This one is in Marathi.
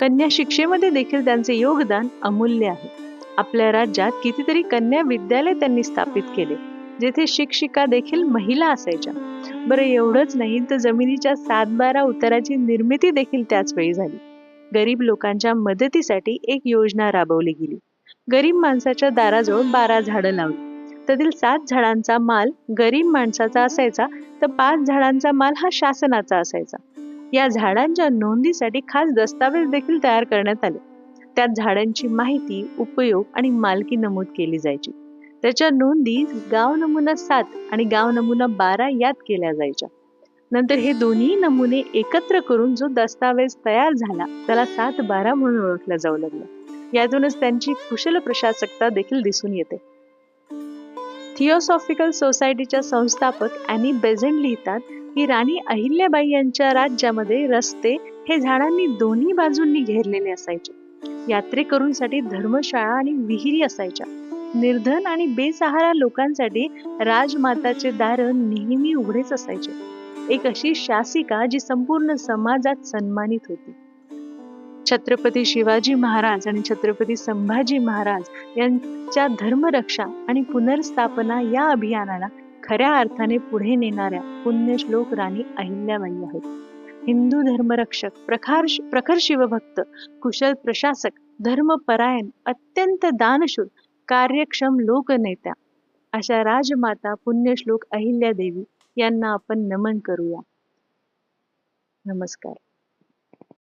कन्या शिक्षेमध्ये देखील त्यांचे योगदान अमूल्य आहे. आपल्या राज्यात कितीतरी कन्या विद्यालय त्यांनी स्थापित केले जेथे शिक्षिका देखील महिला असायच्या. बरं एवढंच नाही तर जमिनीच्या सातबारा उताराची निर्मिती देखील त्याच वेळी झाली. गरीब लोकांच्या मदतीसाठी एक योजना राबवली गेली. गरीब माणसाच्या दाराजवळ बारा झाडं लावली. त्यातील सात झाडांचा माल गरीब माणसाचा असायचा तर पाच झाडांचा माल हा शासनाचा असायचा. या झाडांच्या नोंदीसाठी खास दस्तावेज देखील तयार करण्यात आले. त्यात झाडांची माहिती उपयोग आणि मालकी नमूद केली जायची. त्याच्या नोंदी गाव नमुना सात आणि गाव नमुना बारा यात केल्या जायच्या. नंतर हे दोन्ही नमुने एकत्र करून जो दस्तावेज तयार झाला त्याला सात बारा म्हणून ओळखला जाऊ लागलं. यातूनच त्यांची कुशल प्रशासकता देखील दिसून येते. थिओसॉफिकल सोसायटीच्या संस्थापक अॅनी बेझेंट लिहितात की राणी अहिल्याबाई यांच्या राज्यामध्ये रस्ते हे झाडांनी दोन्ही बाजूंनी घेरलेले असायचे. यात्रेकरूंसाठी धर्मशाळा आणि विहिरी असायच्या. निर्धन आणि बेसहारा लोकांसाठी राजमाताचे दारण नेहमी उघडेच असायचे. एक अशी शासिका जी संपूर्ण समाजात सन्मानित होती. छत्रपती शिवाजी महाराज आणि छत्रपती संभाजी महाराज यांच्या धर्मरक्षा आणि पुनर्स्थापना या अभियानाला खऱ्या अर्थाने पुढे नेणाऱ्या पुण्यश्लोक राणी अहिल्याबाई आहेत. हिंदू धर्मरक्षक प्रखार प्रखर शिवभक्त कुशल प्रशासक धर्मपरायण अत्यंत दानशूर कार्यक्षम लोकनेत्या अशा राजमाता पुण्यश्लोक अहिल्यादेवी यांना आपण नमन करूया. नमस्कार.